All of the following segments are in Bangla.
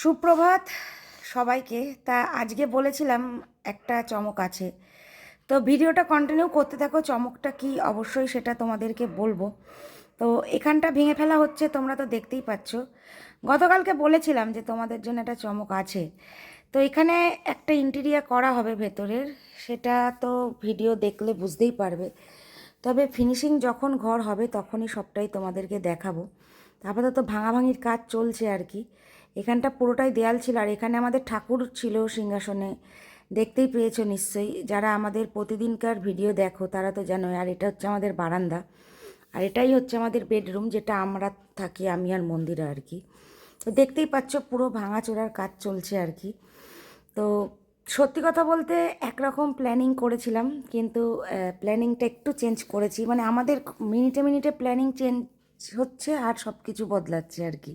সুপ্রভাত সবাইকে। তা আজকে বলেছিলাম একটা চমক আছে। তো ভিডিওটা কন্টিনিউ করতে থাকো, চমকটা কি অবশ্যই সেটা তোমাদেরকে বলব। তো এখানটা ভেঙে ফেলা হচ্ছে, তোমরা তো দেখতেই পাচ্ছ। গতকালকে বলেছিলাম যে তোমাদের জন্য একটা চমক আছে। তো এখানে একটা ইন্টেরিয়ার করা হবে ভেতরের, সেটা তো ভিডিও দেখলে বুঝতেই পারবে। তবে ফিনিশিং যখন ঘর হবে, তখনই সবটাই তোমাদেরকে দেখাবো। আপাতত ভাঙাভাঙির কাজ চলছে আর কি। এখানটা পুরোটাই দেয়াল ছিল আর এখানে আমাদের ঠাকুর ছিল সিংহাসনে। দেখতেই পেয়েছ নিশ্চয়ই, যারা আমাদের প্রতিদিনকার ভিডিও দেখো তারা তো জানোই, আর এটা হচ্ছে আমাদের বারান্দা। আর এটাই হচ্ছে আমাদের বেডরুম, যেটা আমরা থাকি, আমি আর মন্দিরে আর কি। তো দেখতেই পাচ্ছ পুরো ভাঙাচোরার কাজ চলছে আর কি। তো সত্যি কথা বলতে একরকম প্ল্যানিং করেছিলাম, কিন্তু প্ল্যানিংটা একটু চেঞ্জ করেছি। মানে আমাদের মিনিটে মিনিটে প্ল্যানিং চেঞ্জ হচ্ছে আর সব কিছু বদলাচ্ছে আর কি।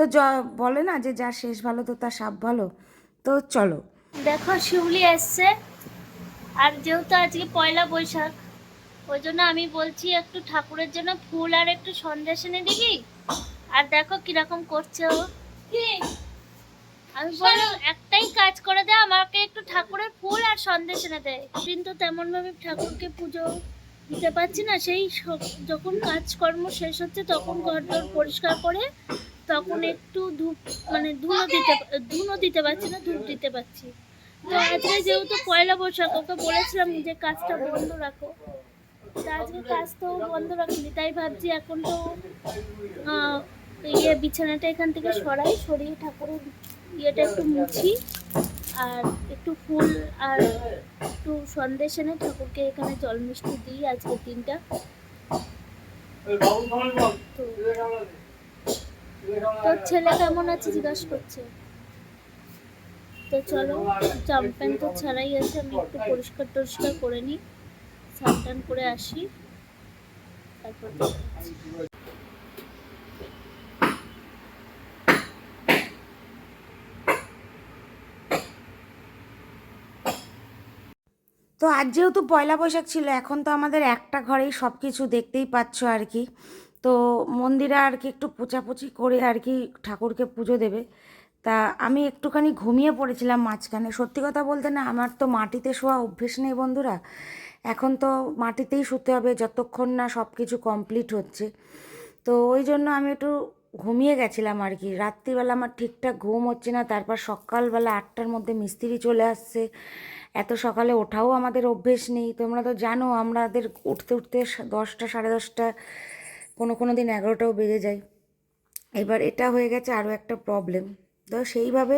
তো য বলে না যে যা শেষ ভালো তো তার সাপ ভালো। তো চলো। দেখো, শিউলি এসছে। আর যেহেতু আজকে পয়লা বৈশাখ, ওই জন্য আমি বলছি একটু ঠাকুরের জন্য ফুল আর একটু সন্দেশ এনে দিবি। আর দেখো কীরকম করছে ও। আমি বললাম, একটাই কাজ করে দে, আমাকে একটু ঠাকুরের ফুল আর সন্দেশ এনে দেয় কিন্তু তেমন ভাবে ঠাকুরকে পুজো দিতে পারছি না। সেই যখন কাজকর্ম শেষ হচ্ছে, তখন ঘর পরিষ্কার করে তখন একটু ধূপ মানে ধুনো দিতে ধুনো দিতে পারছি না ধূপ দিতে পারছি। তো আজকে যেহেতু পয়লা বৈশাখ ওকে বলেছিলাম যে কাজটা বন্ধ রাখো। আজকে কাজ তো বন্ধ রাখিনি তাই ভাবছি এখন তো ইয়ে বিছানাটা এখান থেকে সরাই সরিয়ে ঠাকুরের ইয়েটা একটু মুছি আর একটু ফুল আর একটু সন্দেশ এনে ঠাকুরকে এখানে জল মিষ্টি দিই আজকে দিনটা। তো তোর ছেলে কেমন আছে জিজ্ঞাসা করছে? তো চলো, জামা প্যান্ট তো ছাড়াই আছে, আমি একটু পরিষ্কার টরিষ্কার করে নিই টান করে আসি, তারপর তো আজ যেহেতু পয়লা বৈশাখ ছিল, এখন তো আমাদের একটা ঘরেই সব কিছু দেখতেই পাচ্ছ আর কি। তো মন্দিরে আর কি একটু পোচাপুচি করে আর কি ঠাকুরকে পুজো দেবে। তা আমি একটুখানি ঘুমিয়ে পড়েছিলাম মাঝখানে। সত্যি কথা বলতে না, আমার তো মাটিতে শোয়া অভ্যেস নেই বন্ধুরা। এখন তো মাটিতেই শুতে হবে, যতক্ষণ না সব কিছু কমপ্লিট হচ্ছে। তো ওই জন্য আমি একটু ঘুমিয়ে গেছিলাম আর কি রাত্রিবেলা আমার ঠিকঠাক ঘুম হচ্ছে না, তারপর সকালবেলা আটটার মধ্যে মিস্ত্রি চলে আসছে। এত সকালে ওঠাও আমাদের অভ্যেস নেই। তোমরা তো জানো, আমাদের উঠতে উঠতে দশটা, সাড়ে দশটা কোনো কোনো দিন এগারোটাও বেজে যায়। এবার এটা হয়ে গেছে আরও একটা প্রবলেম তো সেইভাবে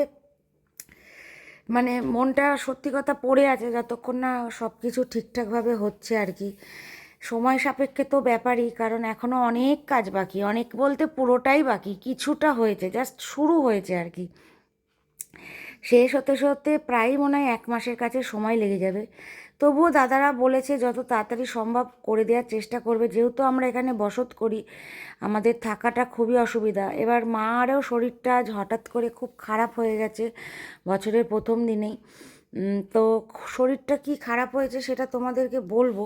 মানে মনটা সত্যি কথা পড়ে আছে যতক্ষণ না সব কিছু ঠিকঠাকভাবে হচ্ছে আর কি। সময় সাপেক্ষে তো ব্যাপারই, কারণ এখনও অনেক কাজ বাকি, অনেক বলতে পুরোটাই বাকি, কিছুটা হয়েছে জাস্ট শুরু হয়েছে আর কি। শেষ হতে হতে প্রায় মনে হয় এক মাসের কাছে সময় লেগে যাবে। তবুও দাদারা বলেছে যত তাড়াতাড়ি সম্ভব করে দেওয়ার চেষ্টা করবে। যেহেতু আমরা এখানে বসত করি আমাদের থাকাটা খুবই অসুবিধা। এবার মারও শরীরটা আজ হঠাৎ করে খুব খারাপ হয়ে গেছে বছরের প্রথম দিনেই। তো শরীরটা কি খারাপ হয়েছে সেটা তোমাদেরকে বলব।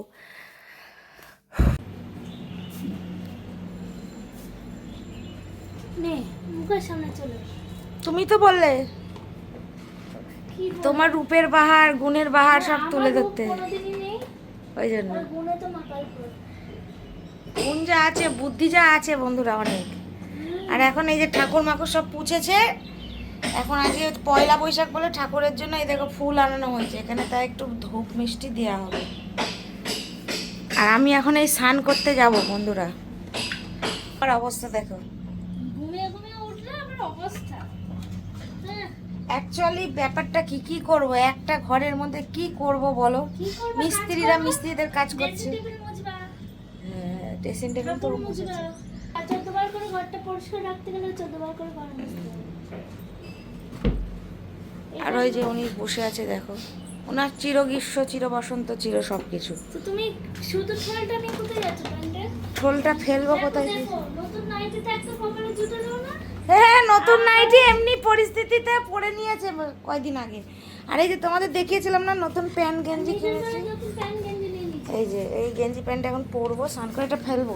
নে মুখের সামনে চলে তুমি তো বললে? তোমার রূপের বাহার গুণের বাহার সব তুলে ধরতে। ওই জন্য। গুণ যা আছে বুদ্ধি যা আছে বন্ধুরা অনেক। আর এখন এই যে ঠাকুর মাকুর সব পুছেছে এখন আজকে পয়লা বৈশাখ বলে ঠাকুরের জন্য এই দেখো ফুল আনানো হয়েছে। এখানে তাই একটু ধূপ মিষ্টি দেওয়া হবে। আর আমি এখন এই স্নান করতে যাব বন্ধুরা। আর অবস্থা দেখো ঘুমিয়ে ঘুমিয়ে উঠলে আমার অবস্থা হ্যাঁ অ্যাকচুয়ালি ব্যাপারটা কি কি করব? একটা ঘরের মধ্যে কি করব বলো? মিস্ত্রিরা মিস্ত্রিদের কাজ করছে। ড্রেসিং টেবিল হ্যাঁ ড্রেসিং টেবিল তো আর চোদ্দবার করে ঘরটা পরিষ্কার রাখতে গেলে চোদ্দবার করে ঘর আর ওই যে উনি বসে আছে দেখো। ওনার চির গ্রীষ্ম চির বসন্ত চির সব কিছু তো তুমি শুধু ঠেলটা নিয়ে কোথায় যাচ্ছ ঠোলটা ফেলব কোথায় নতুন নাইটিতে একটা কপালে জুতো দাও না? হ্যাঁ নতুন নাইটি এমনি পরিস্থিতিতে পরে নিয়েছে কয়দিন আগে। আর এই যে তোমাদের দেখিয়েছিলাম না নতুন প্যান্ট গেঞ্জি কিনেছি। এই যে এই গেঞ্জি প্যান্ট এখন পরবো সান করে এটা ফেলব।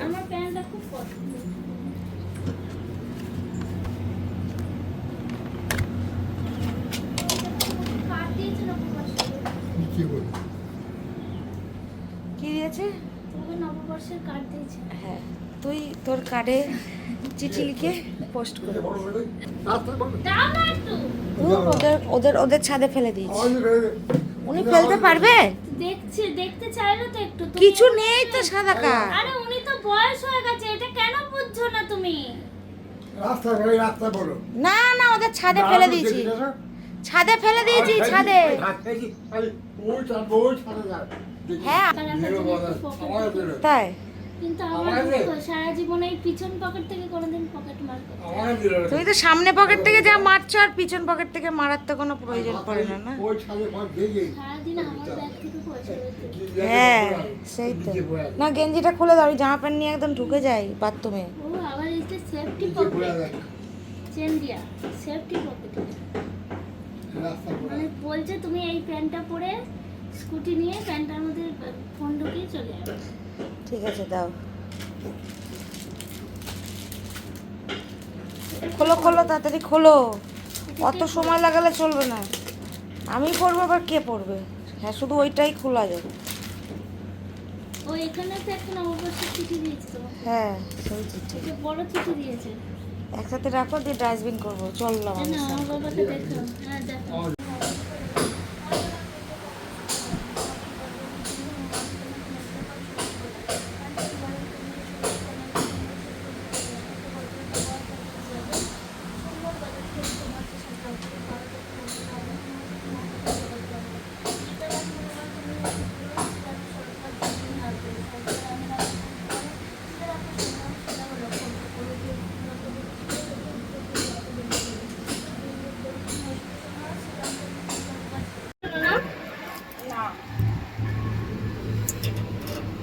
কি দিয়েছে? নববর্ষের কার্ড দিয়েছে। হ্যাঁ। পছন্দ তোর কার্ডে চিঠি লিখে পোস্ট করে। ওদের ওদের ওদের ছাদে ফেলে দিয়েছি। উনি ফেলতে পারবে? দেখছি দেখতে চাইলো তো একটু কিছু নেই তো সাদা কার আরে উনি তো বয়স হয়ে গেছে এটা কেন বুঝছ না তুমি? রাস্তা করে রাস্তা বলো। না না ওদের ছাদে ফেলে দিয়েছি। ছাদে ফেলে দিয়েছি ছাদে। হ্যাঁ। তাই? কিন্তু আমার? সারা জীবন এই পিছন পকেট থেকে কোনোদিন পকেট আমার তুমি তো সামনে পকেট থেকে যা মারছো আর পিছন পকেট থেকে মারার তো কোনো প্রয়োজন পড়ে না না। হ্যাঁ সেই তো। না গেঞ্জিটা খুলে দাও জামা প্যান্ট নিয়ে একদম ঢুকে যাই বাথরুমে ও আবার এই যে সেফটি পকেট চেন দিয়া সেফটি পকেট মানে বলছে তুমি এই প্যান্টটা পরে স্কুটি নিয়ে প্যান্টটার মধ্যে ফোন ঢুকিয়ে চলে যাবে। ঠিক আছে দাও। খোলো খোলো তাড়াতাড়ি খোলো। অত সময় লাগালে চলবে না। আমি পড়ব আবার কে পড়বে? হ্যাঁ শুধু ওইটাই খোলা যাবে হ্যাঁ সেই চিঠি। বড় চিঠি দিয়েছে। একসাথে রাখো দিয়ে ডাস্টবিন করব। চললাম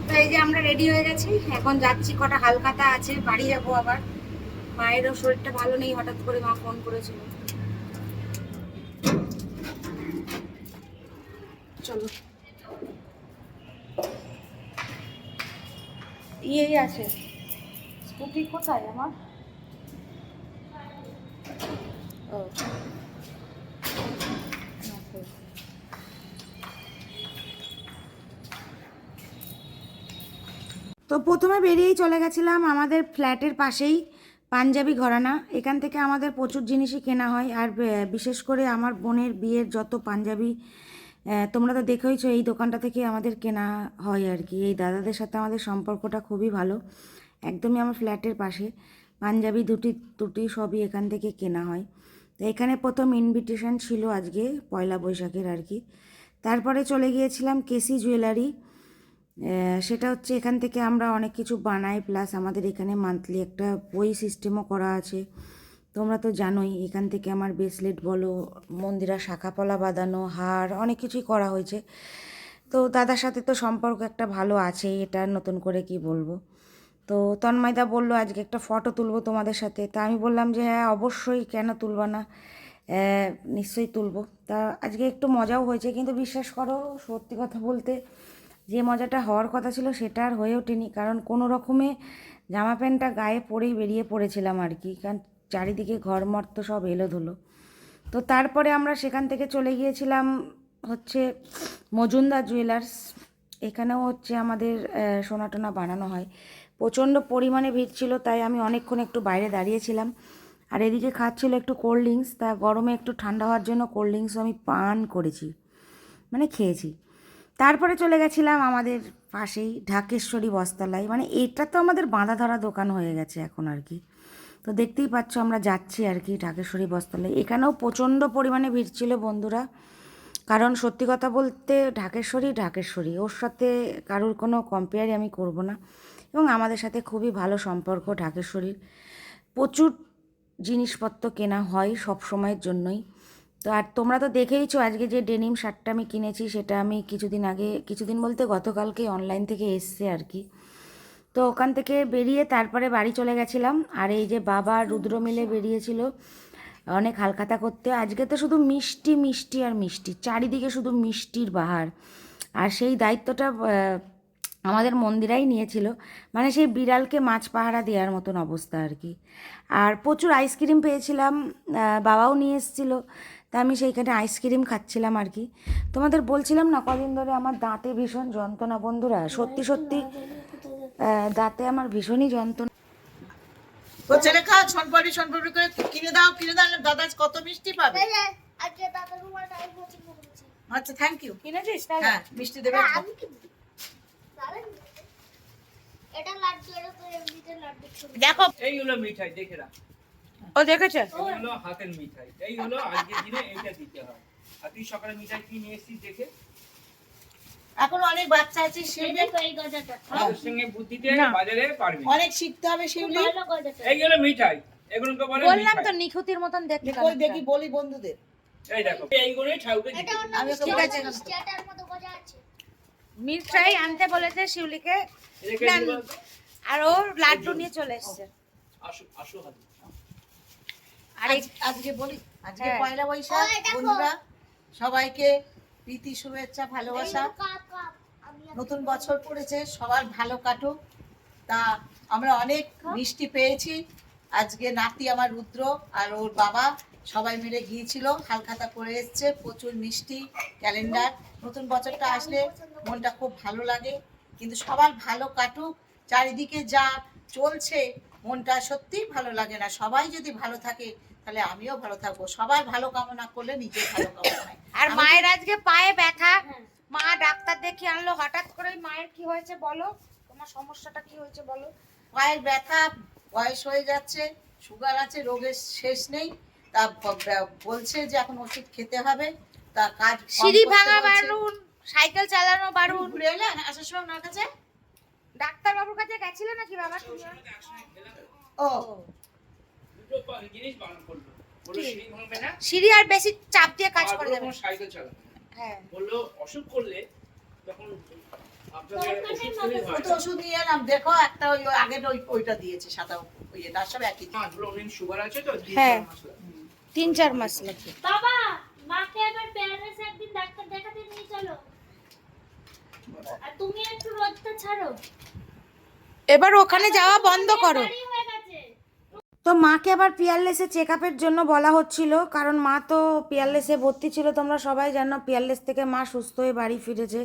তো এই যে আমরা রেডি হয়ে গেছি, এখন যাচ্ছি, কটা হালকাতা আছে, বাড়ি যাব আবার। মায়েরও শরীরটা ভালো নেই, হঠাৎ করে মা ফোন করেছিল। চলো। ইয়েই আছে। স্কুটি কোথায় আমার? ও। তো প্রথমে বেরিয়েই চলে গেছিলাম আমাদের ফ্ল্যাটের পাশেই, পাঞ্জাবি ঘরানা। এখান থেকে আমাদের প্রচুর জিনিসই কেনা হয়। আর বিশেষ করে আমার বোনের বিয়ের যত পাঞ্জাবি তোমরা তো দেখেইছো এই দোকানটা থেকে আমাদের কেনা হয় আর কি। এই দাদাদের সাথে আমাদের সম্পর্কটা খুবই ভালো। একদমই আমার ফ্ল্যাটের পাশে। পাঞ্জাবি দুটি দুটি সবই এখান থেকে কেনা হয়। তো এখানে প্রথম ইনভিটেশন ছিল আজকে পয়লা বৈশাখের আর কি। তারপরে চলে গিয়েছিলাম কেসি জুয়েলারি। সেটা হচ্ছে এখান থেকে আমরা অনেক কিছু বানাই প্লাস আমাদের এখানে মান্থলি একটা বই সিস্টেমও করা আছে। তোমরা তো জানোই, এখান থেকে আমার ব্রেসলেট বলো, মন্দিরা শাখাপলা বাঁধানো, হার, অনেক কিছুই করা হয়েছে। তো দাদার সাথে তো সম্পর্ক একটা ভালো আছে, এটা নতুন করে কি বলব? তো তন্ময়দা বলল, আজকে একটা ফটো তুলবো তোমাদের সাথে। তা আমি বললাম যে হ্যাঁ অবশ্যই, কেন তুলব না? নিশ্চয়ই তুলবো। তা আজকে একটু মজাও হয়েছে, কিন্তু বিশ্বাস করো, সত্যি কথা বলতে যে মজাটা হওয়ার কথা ছিল সেটা আর হয়ে ওঠেনি। কারণ কোনো রকমে জামা প্যান্টটা গায়ে পরেই বেরিয়ে পড়েছিলাম আর কি। কারণ চারিদিকে ঘরমর তো সব এলো ধুলো তো তারপরে আমরা সেখান থেকে চলে গিয়েছিলাম হচ্ছে মজুমদার জুয়েলার্স। এখানেও হচ্ছে আমাদের সোনা টোনা বানানো হয়। প্রচণ্ড পরিমাণে ভিড় ছিল, তাই আমি অনেকক্ষণ একটু বাইরে দাঁড়িয়েছিলাম। আর এদিকে খাচ্ছিল একটু কোল্ড ড্রিঙ্কস তা গরমে একটু ঠান্ডা হওয়ার জন্য কোল্ড ড্রিঙ্কসও আমি পান করেছি। মানে খেয়েছি। তারপরে চলে গেছিলাম আমাদের পাশেই ঢাকেশ্বরী বস্তালায়। মানে এটা তো আমাদের বাঁধা ধরা দোকান হয়ে গেছে এখন আর কি। তো দেখতেই পাচ্ছ আমরা যাচ্ছি আর কি ঢাকেশ্বরী বস্তালায়। এখানেও প্রচণ্ড পরিমাণে ভিড় ছিল বন্ধুরা। কারণ সত্যি কথা বলতে ঢাকেশ্বরী ঢাকেশ্বরী। ওর সাথে কারোর কোনো কম্পেয়ারই আমি করব না। এবং আমাদের সাথে খুবই ভালো সম্পর্ক ঢাকেশ্বরীর। প্রচুর জিনিসপত্র কেনা হয় সব সময়ের জন্যই। তো আর তোমরা তো দেখেইছো আজকে যে ডেনিম শার্টটা আমি কিনেছি, সেটা আমি কিছুদিন আগে, কিছুদিন বলতে গতকালকে অনলাইন থেকে এসছে আর কি। তো ওখান থেকে বেরিয়ে তারপরে বাড়ি চলে গেছিলাম, আর এই যে বাবা রুদ্র মিলে বেরিয়েছিল অনেক হালখাতা করতে। আজকে তো শুধু মিষ্টি মিষ্টি আর মিষ্টি, চারিদিকে শুধু মিষ্টির বাহার। আর সেই দায়িত্বটা আমাদের মন্দিরাই নিয়েছিল। মানে সেই বিড়ালকে মাছ পাহারা দেওয়ার মতন অবস্থা আর কি। আর প্রচুর আইসক্রিম পেয়েছিলাম বাবাও নিয়ে এসেছিল। তা আমি সেইখানে আইসক্রিম খাচ্ছিলাম আর কি। তোমাদের বলছিলাম না কদিন ধরে আমার দাঁতে ভীষণ যন্ত্রণা বন্ধুরা? সত্যি সত্যি দাঁতে আমার ভীষণই যন্ত্রণা। তোর ছেলে খা সনপাপড়ি সনপাপড়ি করে কিনে দাও কিনে দাও দাদা কত মিষ্টি পাবে? আজকে আচ্ছা থ্যাংক ইউ কিনেছিস? হ্যাঁ। মিষ্টি দেবে হ্যাঁ, দেখো। এই হলো মিঠাই দেখে রাখ। ও দেখেছে? হলো হাতের মিঠাই। এই হলো আজকের দিনে এইটা দিতে হয়। আর তুই সকালে মিঠাই কি নিয়ে এসেছিস দেখে? এখন অনেক বাচ্চা আছে শিউলি সঙ্গে বুদ্ধিতে। বাজারে পারবি। অনেক শিখতে হবে শিউলি এই হলো মিঠাই। এগুলোকে বলে বললাম তো নিখুতির মতন দেখতে কই দেখি বলি বন্ধুদের। এই দেখো এইগুলোই দিতে আমি মিষ্টি আছে। মতো গজা আছে। মিঠাই আনতে বলেছে শিউলিকে। আর ও লাড্ডু নিয়ে চলে এসছে। আসো আসো হাতে। আজকে বলি আজকে হ্যাঁ। পয়লা বৈশাখ বন্ধুরা সবাইকে প্রীতি শুভেচ্ছা ভালোবাসা। নতুন বছর পড়েছে সবার ভালো কাটুক। তা আমরা অনেক মিষ্টি পেয়েছি। আজকে নাতি আমার রুদ্র আর ওর বাবা সবাই মিলে গিয়েছিল হালখাতা করে এসছে প্রচুর মিষ্টি ক্যালেন্ডার। নতুন বছরটা আসলে মনটা খুব ভালো লাগে। কিন্তু সবার ভালো কাটুক চারিদিকে যা চলছে মনটা সত্যিই ভালো লাগে না। সবাই যদি ভালো থাকে তাহলে আমিও ভালো থাকব। সবাই ভালো কামনা করলে নিজে ভালো কামনা হয়। আর মায়ের আজকে পায়ে ব্যথা। হ্যাঁ। মা ডাক্তার দেখিয়ে আনলো হঠাৎ করে মায়ের কি হয়েছে বলো? তোমার সমস্যাটা কি হয়েছে বলো? পায়ের ব্যথা বয়স হয়ে যাচ্ছে সুগার আছে রোগের শেষ নেই। তা বলছে যে এখন ওষুধ খেতে হবে। তা কাজ সিঁড়ি ভাঙা। বারুন সাইকেল চালানো বারুন। ঘুরে এলে আসার সময় ওনার কাছে? ডাক্তার বাবুর কাছে গেছিলে নাকি বাবা? তুমি ও সিঁড়ি ভাঙবে না? সিঁড়ি আর বেশি চাপ দিয়ে কাজ করে বলল দেবে। সাইকেল চালাবে হ্যাঁ। বলল অসুখ করলে তখন ওষুধ নিয়ে এলাম। দেখো একটা ওই ওই আগের ওই ওইটা দিয়েছে সাদা ওই এটা সব একই। হ্যাঁ সুগার আছে তো তিন হ্যাঁ। চার মাস লাগবে। তিন চার মাস লাগবে বাবা মাকে এবার একদিন ডাক্তার দেখাতে নিয়ে চলো। আর তুমি একটু রোদটা ছাড়ো। এবার ওখানে যাওয়া বন্ধ করো। তো মাকে আবার পিয়ারলেসে চেক আপের জন্য বলা হচ্ছিল কারণ মা তো পিয়ারলেসে ভর্তি ছিল তোমরা সবাই জানো পিয়ারলেস থেকে মা সুস্থ হয়ে বাড়ি ফিরেছে।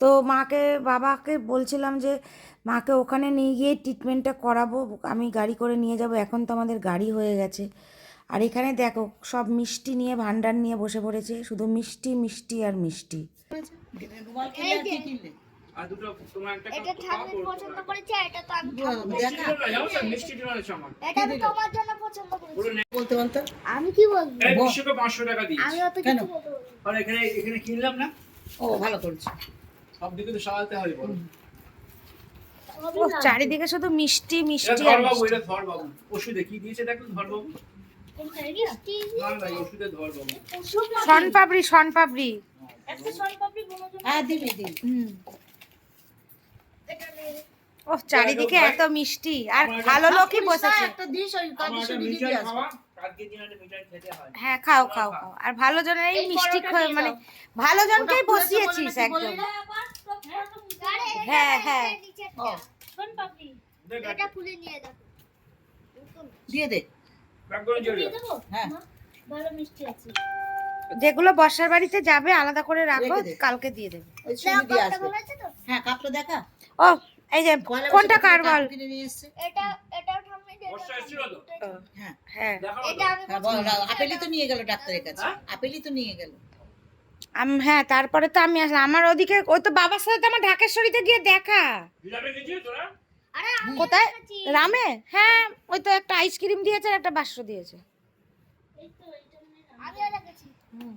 তো মাকে বাবাকে বলছিলাম যে মাকে ওখানে নিয়ে গিয়ে ট্রিটমেন্টটা করাবো আমি গাড়ি করে নিয়ে যাব এখন তো আমাদের গাড়ি হয়ে গেছে। আর এখানে দেখো সব মিষ্টি নিয়ে ভান্ডার নিয়ে বসে পড়েছে শুধু মিষ্টি মিষ্টি আর মিষ্টি। আর কি কিনলে? আর দুটো তোমার একটা এটা ঠাকুর পছন্দ করেছে এটা তো আমি মিষ্টি। এটা তোমার জন্য পছন্দ করেছি। বলতে কি বলব? এই বিশ্বকে পাঁচশো টাকা দিয়েছি। আমি অত কিছু বলতে আর এখানে এখানে কিনলাম না? ও ভালো করেছ। সব দিকে তো সাজাতে হয় বলো। চারিদিকে শুধু মিষ্টি মিষ্টি আর ধর বাবু মিষ্টি। এটা ধর বাবু ওষুধে কি দিয়েছে দেখো ধর বাবু না না হ্যাঁ দিবি দিবি। হুম। ও চারিদিকে এত মিষ্টি। আর ভালো লোকই বসেছে। হয়। হ্যাঁ খাও খাও খাও। আর ভালো জনের এই মিষ্টি মানে। ভালো জনকেই বসিয়েছিস একদম। হ্যাঁ, হ্যাঁ। দেখো দিয়ে দে? হ্যাঁ। ভালো মিষ্টি আছে। যেগুলো বর্ষার বাড়িতে যাবে আলাদা করে রাখো কালকে দিয়ে দেবে? হ্যাঁ কাপটা দেখা। ও এই যে কোনটা কার বল এটা ঠাম্মি? হ্যাঁ। হ্যাঁ। হ্যাঁ পছন্দ বল করি। আপেলই তো নিয়ে গেল ডাক্তারের কাছে। হ্যাঁ? আপেলই তো নিয়ে গেল। আম- হ্যাঁ তারপরে তো আমি আসলাম। আমার ওদিকে ওই তো বাবার সাথে তো আমার ঢাকেশ্বরীতে গিয়ে দেখা। কোথায়? রামে? হ্যাঁ ওই তো একটা আইসক্রিম দিয়েছে আর একটা বাস্য দিয়েছে এই তো, এইটা মনে হয় রাম। আমিও দেখেছি।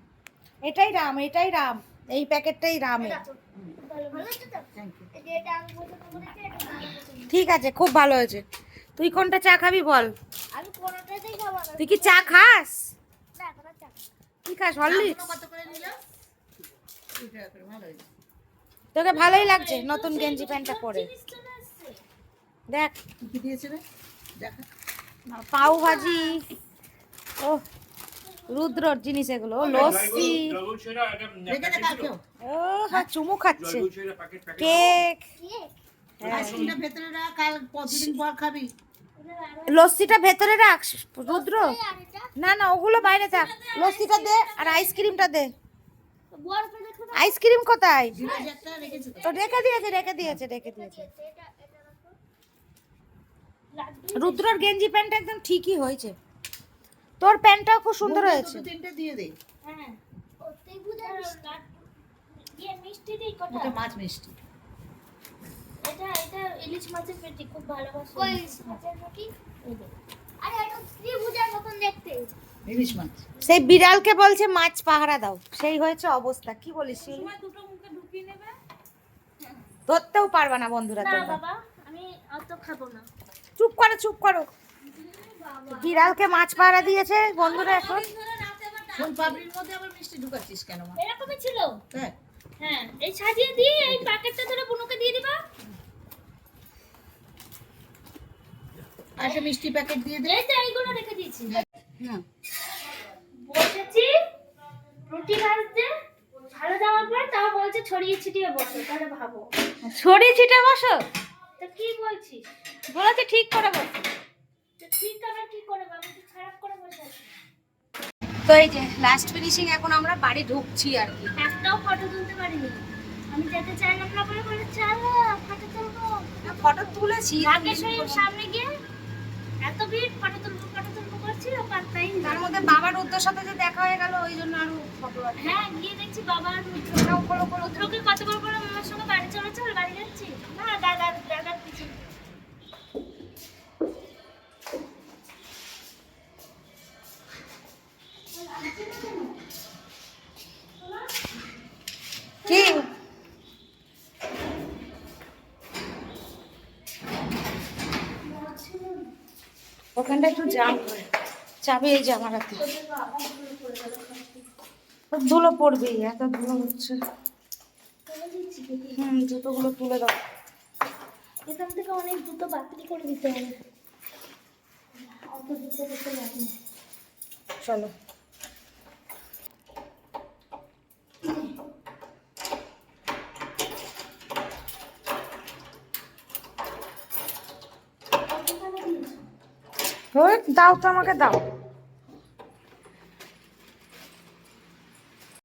এটাই রাম এটাই রাম। এই প্যাকেটটাই রামে ঠিক আছে খুব ভালো হয়েছে। তুই কোনটা চা খাবি বল। আমি কোনোটাতেই খাব না। তুই কি চা খাস। কি খাস হরলিক্স? তোকে ভালোই লাগছে নতুন গেঞ্জি প্যান্টটা পরে। দেখ। কি কি দিয়েছে রে? দেখা। পাউ ভাজি। ও রুদ্রর জিনিস এগুলো ও লস্যি। ও হ্যাঁ চুমু খাচ্ছে। কেক। আরো- লস্যিটা ভেতরে রাখ রুদ্র? না না ওগুলো বাইরে থাক। লস্যিটা দে আর আইসক্রিমটা দে। আইসক্রিম কোথায়? তো। রেখে দিয়েছে রেখে দিয়েছে রেখে দিয়েছে। রুদ্রর গেঞ্জি প্যান্টটা একদম ঠিকই হয়েছে। তোর প্যান্টটাও খুব সুন্দর হয়েছে। তিনটে দিয়ে দে হ্যাঁ। ইয়ে মিষ্টি দিই কটা? মাছ মিষ্টি। এটা এটা ইলিশ মাছের পেটি খুব ভালোবাসি ওই ইলিশ মাছের রুটি আরে এটা ত্রিভুজের মতন দেখতে? ইলিশ মাছ। সেই বিড়ালকে বলছে মাছ পাহারা দাও। সেই হয়েছে অবস্থা। কি বলিস শিউলি? দুটো মুখে ঢুকিয়ে নেবে? ধরতেও পারবা না বন্ধুরা তোমরা। বাবা আমি অত খাব না। চুপ করো চুপ করো। বিড়ালকে মাছ পাহারা দিয়েছে বন্ধুরা এখন। ফুল পাপড়ির মধ্যে আবার মিষ্টি ঢুকাচ্ছিস কেন মা? এরকমই ছিল? হ্যাঁ। হ্যাঁ এই সাজিয়ে দিয়ে এই প্যাকেটটা ধরে বুনুকে দিয়ে দিবা। একটা মিষ্টি প্যাকেট দিয়ে দে। এই তো এইগুলো রেখে দিয়েছি। না বসেছি রুটি ভাজতে ভালো যাওয়ার পর তাও বলছে ছড়িয়ে ছিটিয়ে বসো তাহলে ভাবো। ছড়িয়ে ছিটে বসো? তা কি বলছিস? বলেছে ঠিক করে বসো। তো এই যে লাস্ট ফিনিশিং এখন আমরা বাড়ি ঢুকছি আর কি। একটাও ফটো তুলতে পারিনি। আমি যেতে চাইলাম না বলে বলে চলো ফটো তুলবো। ফটো তুলেছি নাগেশ্বরীর সামনে গিয়ে এত ভিড় ফটো তুলবো ফটো তুলবো করছিল পারতাই না তার মধ্যে বাবার উদ্যোর সাথে যে দেখা হয়ে গেল ওই জন্য আরও ফটো হ্যাঁ গিয়ে দেখছি বাবা রুদ্র। রুদ্রকে কতবার করে মামার সঙ্গে বাড়ি চলে চল বাড়ি যাচ্ছি? না দাদা দাদার পিছনে। জাম করে চাবি এই জামার হাতে। ধুলো পড়বেই এত ধুলো হচ্ছে। হুম জুতোগুলো তুলে দাও। এখান থেকে অনেক জুতো বাতিল করে দিতে হবে। অত জুতো করতে লাগে চলো। ওই দাও তো আমাকে দাও।